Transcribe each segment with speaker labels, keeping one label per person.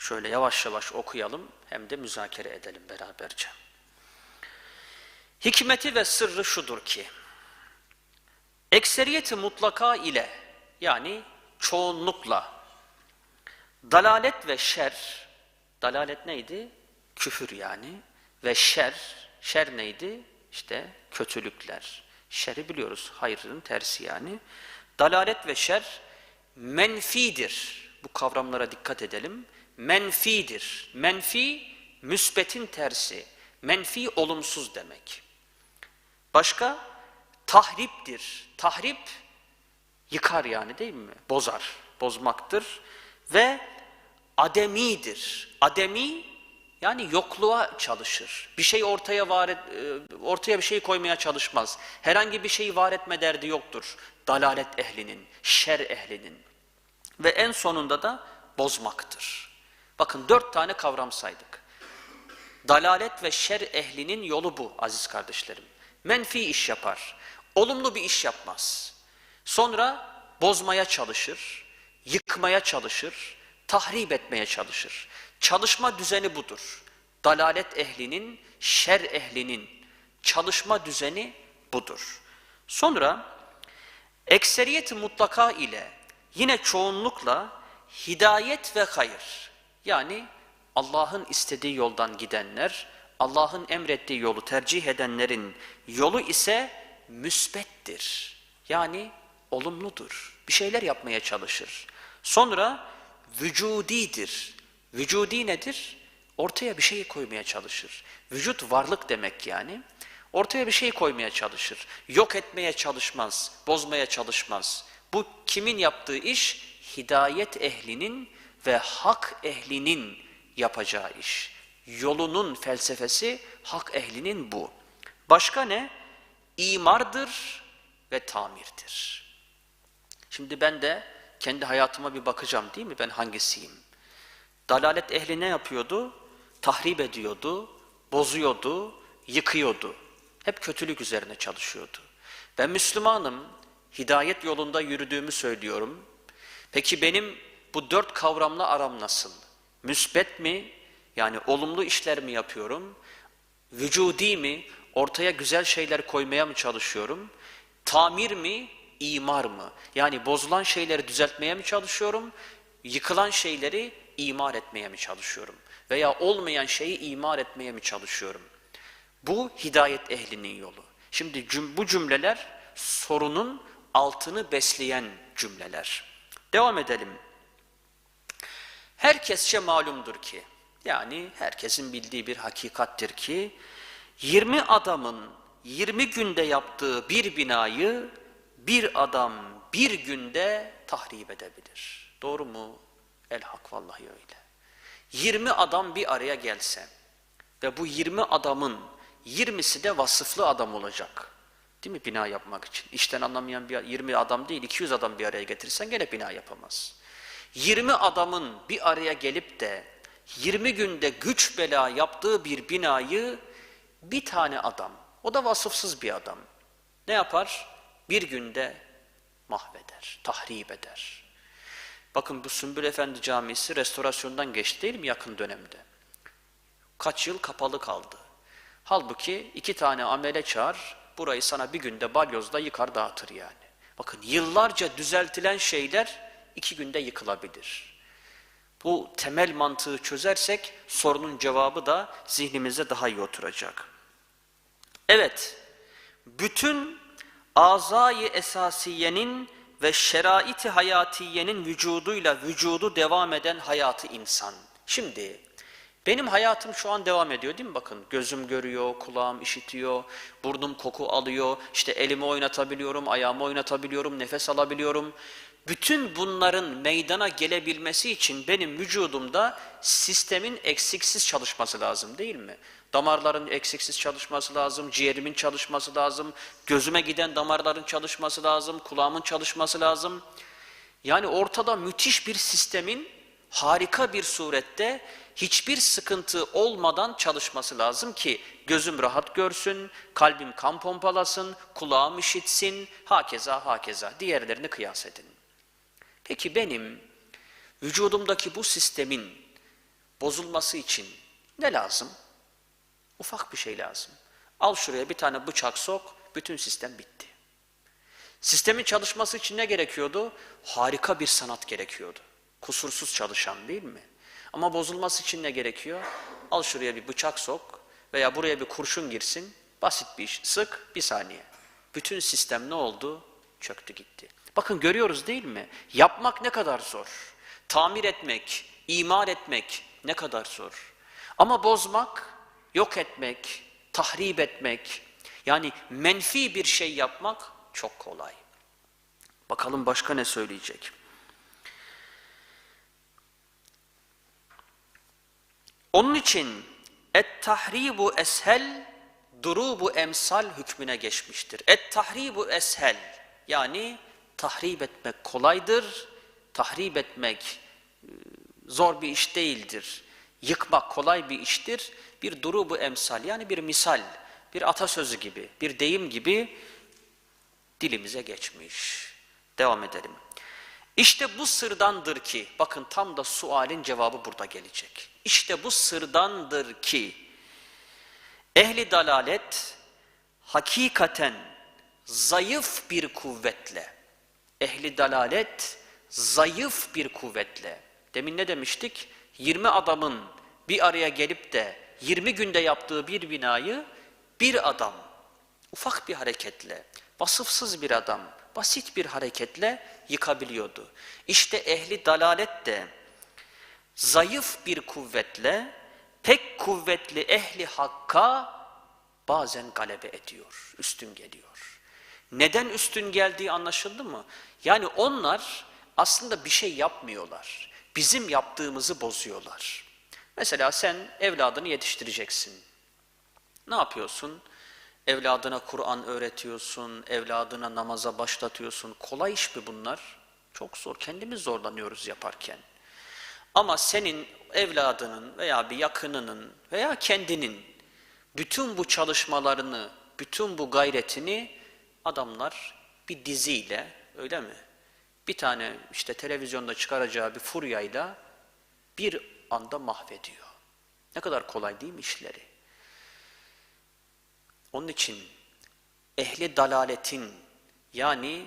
Speaker 1: Şöyle yavaş yavaş okuyalım hem de müzakere edelim beraberce. Hikmeti ve sırrı şudur ki, ekseriyeti mutlaka ile yani çoğunlukla dalalet ve şer, dalalet neydi? Küfür yani ve şer, şer neydi? İşte kötülükler. Şeri biliyoruz, hayrın tersi yani. Dalalet ve şer menfidir. Bu kavramlara dikkat edelim. Menfidir. Menfi, müsbetin tersi. Menfi olumsuz demek. Başka? Tahriptir. Tahrip, yıkar yani değil mi? Bozar, bozmaktır. Ve ademidir. Ademi, yani yokluğa çalışır. Bir şey ortaya var et, e, ortaya bir şey koymaya çalışmaz. Herhangi bir şeyi var etme derdi yoktur. Dalalet ehlinin, şer ehlinin. Ve en sonunda da bozmaktır. Bakın dört tane kavram saydık. Dalalet ve şer ehlinin yolu bu aziz kardeşlerim. Menfi iş yapar. Olumlu bir iş yapmaz. Sonra bozmaya çalışır, yıkmaya çalışır, tahrip etmeye çalışır. Çalışma düzeni budur. Dalalet ehlinin, şer ehlinin çalışma düzeni budur. Sonra ekseriyeti mutlaka ile yine çoğunlukla hidayet ve hayır yani Allah'ın istediği yoldan gidenler, Allah'ın emrettiği yolu tercih edenlerin yolu ise müsbettir. Yani olumludur. Bir şeyler yapmaya çalışır. Sonra vücudidir. Vücudi nedir? Ortaya bir şey koymaya çalışır. Vücut varlık demek yani. Ortaya bir şey koymaya çalışır. Yok etmeye çalışmaz, bozmaya çalışmaz. Bu kimin yaptığı iş? Hidayet ehlinin ve hak ehlinin yapacağı iş. Yolunun felsefesi hak ehlinin bu. Başka ne? İmardır ve tamirdir. Şimdi ben de kendi hayatıma bir bakacağım değil mi? Ben hangisiyim? Dalalet ehli ne yapıyordu? Tahrip ediyordu, bozuyordu, yıkıyordu. Hep kötülük üzerine çalışıyordu. Ben Müslümanım, hidayet yolunda yürüdüğümü söylüyorum. Peki benim bu dört kavramla aram nasıl? Müsbet mi? Yani olumlu işler mi yapıyorum? Vücudi mi? Ortaya güzel şeyler koymaya mı çalışıyorum? Tamir mi? imar mı? Yani bozulan şeyleri düzeltmeye mi çalışıyorum? Yıkılan şeyleri imar etmeye mi çalışıyorum? Veya olmayan şeyi imar etmeye mi çalışıyorum? Bu hidayet ehlinin yolu. Şimdi cüm bu cümleler sorunun altını besleyen cümleler. Devam edelim. Herkesçe malumdur ki, yani herkesin bildiği bir hakikattir ki, 20 adamın 20 günde yaptığı bir binayı bir adam bir günde tahrip edebilir. Doğru mu? El hak vallahi öyle. 20 adam bir araya gelse ve bu 20 adamın 20'si de vasıflı adam olacak. Değil mi bina yapmak için? İşten anlamayan bir 20 adam değil 200 adam bir araya getirsen gene bina yapamaz. 20 adamın bir araya gelip de 20 günde güç bela yaptığı bir binayı bir tane adam, o da vasıfsız bir adam. Ne yapar? Bir günde mahveder, tahrip eder. Bakın bu Sümbül Efendi Camisi restorasyondan geçti değil mi yakın dönemde? Kaç yıl kapalı kaldı. Halbuki iki tane amele çağır, burayı sana bir günde balyozla yıkar dağıtır yani. Bakın yıllarca düzeltilen şeyler iki günde yıkılabilir. Bu temel mantığı çözersek sorunun cevabı da zihnimize daha iyi oturacak. Evet, bütün azayı esasiyenin ve şerait-i hayatiyenin vücuduyla vücudu devam eden hayatı insan. Şimdi benim hayatım şu an devam ediyor değil mi? Bakın gözüm görüyor, kulağım işitiyor, burnum koku alıyor, işte elimi oynatabiliyorum, ayağımı oynatabiliyorum, nefes alabiliyorum. Bütün bunların meydana gelebilmesi için benim vücudumda sistemin eksiksiz çalışması lazım değil mi? Damarların eksiksiz çalışması lazım, ciğerimin çalışması lazım, gözüme giden damarların çalışması lazım, kulağımın çalışması lazım. Yani ortada müthiş bir sistemin harika bir surette hiçbir sıkıntı olmadan çalışması lazım ki gözüm rahat görsün, kalbim kan pompalasın, kulağım işitsin, hakeza hakeza diğerlerini kıyas edin. Peki benim vücudumdaki bu sistemin bozulması için ne lazım? Ufak bir şey lazım. Al şuraya bir tane bıçak sok, bütün sistem bitti. Sistemin çalışması için ne gerekiyordu? Harika bir sanat gerekiyordu. Kusursuz çalışan değil mi? Ama bozulması için ne gerekiyor? Al şuraya bir bıçak sok veya buraya bir kurşun girsin. Basit bir iş. Sık bir saniye. Bütün sistem ne oldu? Çöktü gitti. Bakın görüyoruz değil mi? Yapmak ne kadar zor. Tamir etmek, imar etmek ne kadar zor. Ama bozmak, yok etmek, tahrip etmek, yani menfi bir şey yapmak çok kolay. Bakalım başka ne söyleyecek? Onun için et-tahribu eshel durubu emsal hükmüne geçmiştir. Et-tahribu eshel yani tahrip etmek kolaydır. Tahrip etmek e, zor bir iş değildir. Yıkmak kolay bir iştir. Bir durubu emsal yani bir misal, bir atasözü gibi, bir deyim gibi dilimize geçmiş. Devam edelim. İşte bu sırdandır ki, bakın tam da sualin cevabı burada gelecek. İşte bu sırdandır ki, ehli dalalet hakikaten zayıf bir kuvvetle, ehli dalalet zayıf bir kuvvetle, demin ne demiştik? 20 adamın bir araya gelip de 20 günde yaptığı bir binayı bir adam ufak bir hareketle, vasıfsız bir adam, basit bir hareketle yıkabiliyordu. İşte ehli dalalet de zayıf bir kuvvetle pek kuvvetli ehli hakka bazen galebe ediyor, üstün geliyor. Neden üstün geldiği anlaşıldı mı? Yani onlar aslında bir şey yapmıyorlar. Bizim yaptığımızı bozuyorlar. Mesela sen evladını yetiştireceksin. Ne yapıyorsun? Evladına Kur'an öğretiyorsun, evladına namaza başlatıyorsun. Kolay iş mi bunlar? Çok zor. Kendimiz zorlanıyoruz yaparken. Ama senin evladının veya bir yakınının veya kendinin bütün bu çalışmalarını, bütün bu gayretini adamlar bir diziyle, öyle mi? Bir tane işte televizyonda çıkaracağı bir furyayla bir anda mahvediyor. Ne kadar kolay değil mi işleri? Onun için ehli dalaletin yani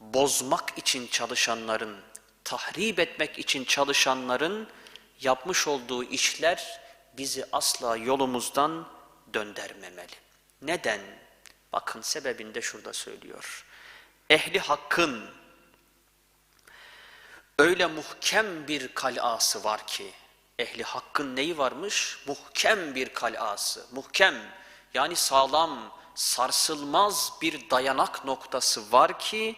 Speaker 1: bozmak için çalışanların, tahrip etmek için çalışanların yapmış olduğu işler bizi asla yolumuzdan döndürmemeli. Neden? Bakın sebebini de şurada söylüyor. Ehli hakkın öyle muhkem bir kalası var ki, ehli hakkın neyi varmış? Muhkem bir kalası, muhkem yani sağlam, sarsılmaz bir dayanak noktası var ki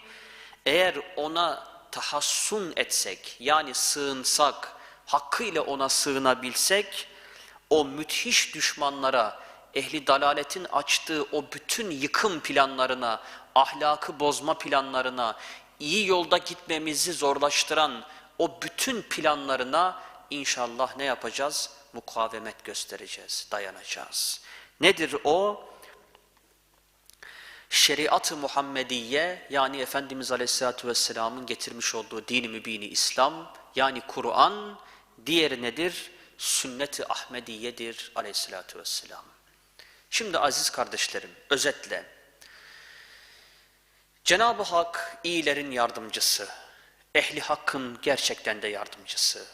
Speaker 1: eğer ona tahassun etsek yani sığınsak, hakkıyla ona sığınabilsek o müthiş düşmanlara, ehli dalaletin açtığı o bütün yıkım planlarına, ahlakı bozma planlarına, iyi yolda gitmemizi zorlaştıran o bütün planlarına inşallah ne yapacağız? Mukavemet göstereceğiz, dayanacağız. Nedir o? Şeriat-ı Muhammediye yani Efendimiz Aleyhisselatü Vesselam'ın getirmiş olduğu dini mübini İslam yani Kur'an diğeri nedir? Sünnet-i Ahmediye'dir Aleyhisselatü Vesselam. Şimdi aziz kardeşlerim özetle Cenab-ı Hak iyilerin yardımcısı, ehli hakkın gerçekten de yardımcısı.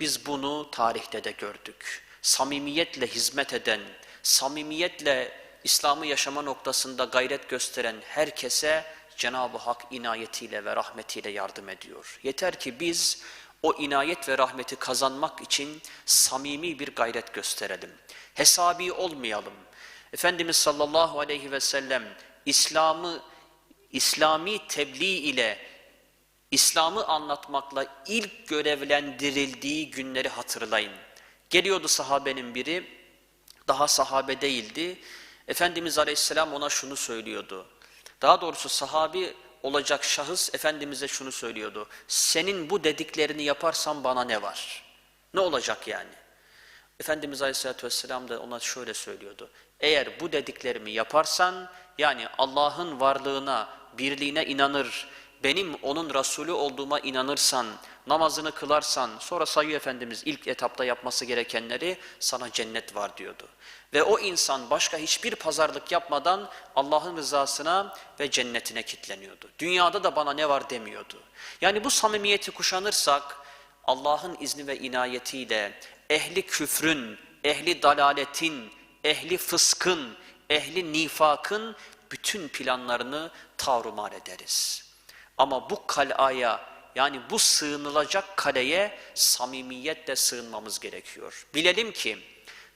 Speaker 1: Biz bunu tarihte de gördük. Samimiyetle hizmet eden, samimiyetle İslam'ı yaşama noktasında gayret gösteren herkese Cenab-ı Hak inayetiyle ve rahmetiyle yardım ediyor. Yeter ki biz o inayet ve rahmeti kazanmak için samimi bir gayret gösterelim. Hesabi olmayalım. Efendimiz sallallahu aleyhi ve sellem İslam'ı İslami tebliğ ile İslam'ı anlatmakla ilk görevlendirildiği günleri hatırlayın. Geliyordu sahabenin biri, daha sahabe değildi. Efendimiz Aleyhisselam ona şunu söylüyordu. Daha doğrusu sahabi olacak şahıs Efendimiz'e şunu söylüyordu. Senin bu dediklerini yaparsan bana ne var? Ne olacak yani? Efendimiz Aleyhisselatü Vesselam da ona şöyle söylüyordu. Eğer bu dediklerimi yaparsan yani Allah'ın varlığına, birliğine inanır, benim onun Resulü olduğuma inanırsan, namazını kılarsan, sonra sayıyor Efendimiz ilk etapta yapması gerekenleri sana cennet var diyordu. Ve o insan başka hiçbir pazarlık yapmadan Allah'ın rızasına ve cennetine kitleniyordu. Dünyada da bana ne var demiyordu. Yani bu samimiyeti kuşanırsak Allah'ın izni ve inayetiyle ehli küfrün, ehli dalaletin, ehli fıskın, ehli nifakın bütün planlarını tavrumar ederiz. Ama bu kalaya yani bu sığınılacak kaleye samimiyetle sığınmamız gerekiyor. Bilelim ki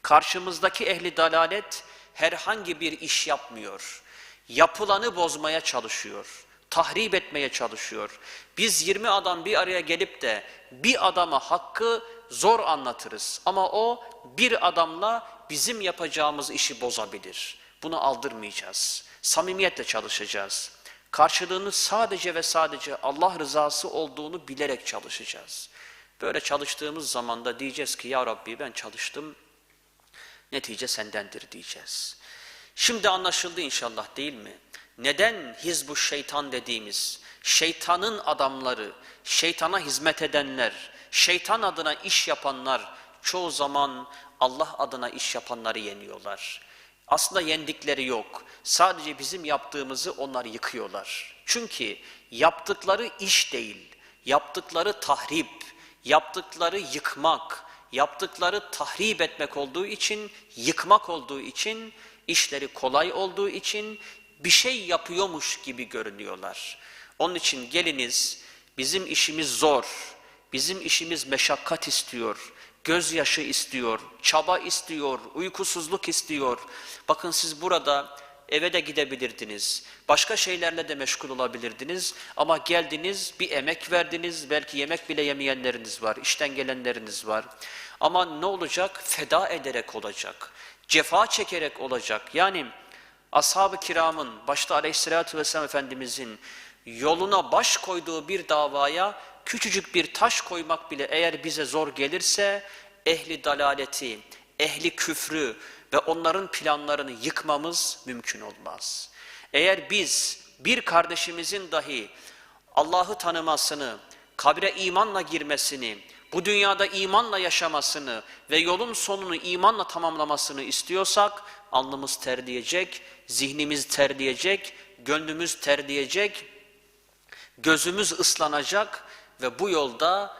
Speaker 1: karşımızdaki ehli dalalet herhangi bir iş yapmıyor. Yapılanı bozmaya çalışıyor. Tahrip etmeye çalışıyor. Biz 20 adam bir araya gelip de bir adama hakkı zor anlatırız. Ama o bir adamla bizim yapacağımız işi bozabilir. Bunu aldırmayacağız. Samimiyetle çalışacağız. Karşılığını sadece ve sadece Allah rızası olduğunu bilerek çalışacağız. Böyle çalıştığımız zaman da diyeceğiz ki ya Rabbi ben çalıştım, netice sendendir diyeceğiz. Şimdi anlaşıldı inşallah değil mi? Neden hizbu şeytan dediğimiz, şeytanın adamları, şeytana hizmet edenler, şeytan adına iş yapanlar çoğu zaman Allah adına iş yapanları yeniyorlar. Aslında yendikleri yok. Sadece bizim yaptığımızı onlar yıkıyorlar. Çünkü yaptıkları iş değil, yaptıkları tahrip, yaptıkları yıkmak, yaptıkları tahrip etmek olduğu için, yıkmak olduğu için, işleri kolay olduğu için bir şey yapıyormuş gibi görünüyorlar. Onun için geliniz bizim işimiz zor, bizim işimiz meşakkat istiyor, gözyaşı istiyor, çaba istiyor, uykusuzluk istiyor. Bakın siz burada eve de gidebilirdiniz, başka şeylerle de meşgul olabilirdiniz ama geldiniz bir emek verdiniz, belki yemek bile yemeyenleriniz var, işten gelenleriniz var. Ama ne olacak? Feda ederek olacak, cefa çekerek olacak. Yani ashab-ı kiramın, başta aleyhissalatü vesselam Efendimizin yoluna baş koyduğu bir davaya küçücük bir taş koymak bile eğer bize zor gelirse ehli dalaleti, ehli küfrü ve onların planlarını yıkmamız mümkün olmaz. Eğer biz bir kardeşimizin dahi Allah'ı tanımasını, kabre imanla girmesini, bu dünyada imanla yaşamasını ve yolun sonunu imanla tamamlamasını istiyorsak alnımız terleyecek, zihnimiz terleyecek, gönlümüz terleyecek, gözümüz ıslanacak ve bu yolda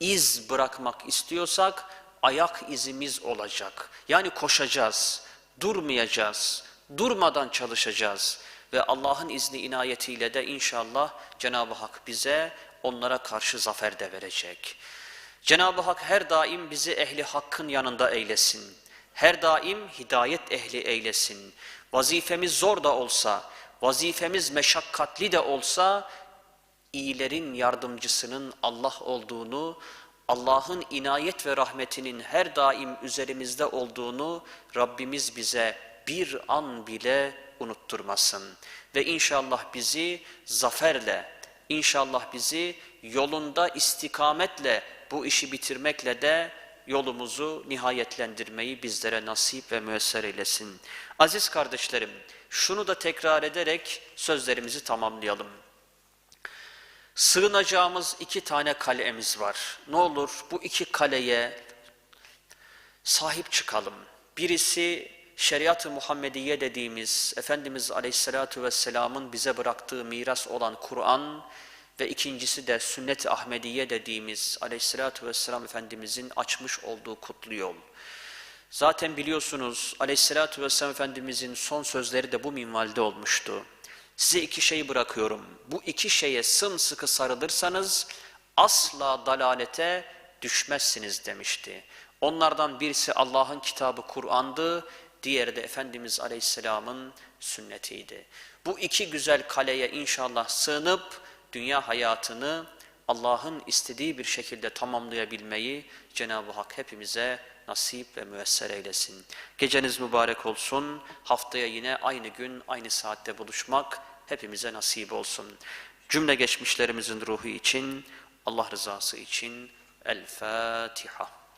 Speaker 1: iz bırakmak istiyorsak ayak izimiz olacak. Yani koşacağız, durmayacağız, durmadan çalışacağız ve Allah'ın izni inayetiyle de inşallah Cenab-ı Hak bize onlara karşı zafer de verecek. Cenab-ı Hak her daim bizi ehli hakkın yanında eylesin. Her daim hidayet ehli eylesin. Vazifemiz zor da olsa, vazifemiz meşakkatli de olsa iyilerin yardımcısının Allah olduğunu, Allah'ın inayet ve rahmetinin her daim üzerimizde olduğunu Rabbimiz bize bir an bile unutturmasın. Ve inşallah bizi zaferle, inşallah bizi yolunda istikametle bu işi bitirmekle de yolumuzu nihayetlendirmeyi bizlere nasip ve müesser eylesin. Aziz kardeşlerim, şunu da tekrar ederek sözlerimizi tamamlayalım. Sığınacağımız iki tane kalemiz var. Ne olur bu iki kaleye sahip çıkalım. Birisi şeriat-ı Muhammediye dediğimiz Efendimiz Aleyhisselatü Vesselam'ın bize bıraktığı miras olan Kur'an ve ikincisi de sünnet-i Ahmediye dediğimiz Aleyhisselatü Vesselam Efendimizin açmış olduğu kutlu yol. Zaten biliyorsunuz Aleyhisselatü Vesselam Efendimizin son sözleri de bu minvalde olmuştu. Size iki şey bırakıyorum. Bu iki şeye sımsıkı sarılırsanız asla dalalete düşmezsiniz demişti. Onlardan birisi Allah'ın kitabı Kur'an'dı, diğeri de Efendimiz Aleyhisselam'ın sünnetiydi. Bu iki güzel kaleye inşallah sığınıp dünya hayatını Allah'ın istediği bir şekilde tamamlayabilmeyi Cenab-ı Hak hepimize nasip ve müesser eylesin. Geceniz mübarek olsun. Haftaya yine aynı gün, aynı saatte buluşmak hepimize nasip olsun. Cümle geçmişlerimizin ruhu için, Allah rızası için El Fatiha.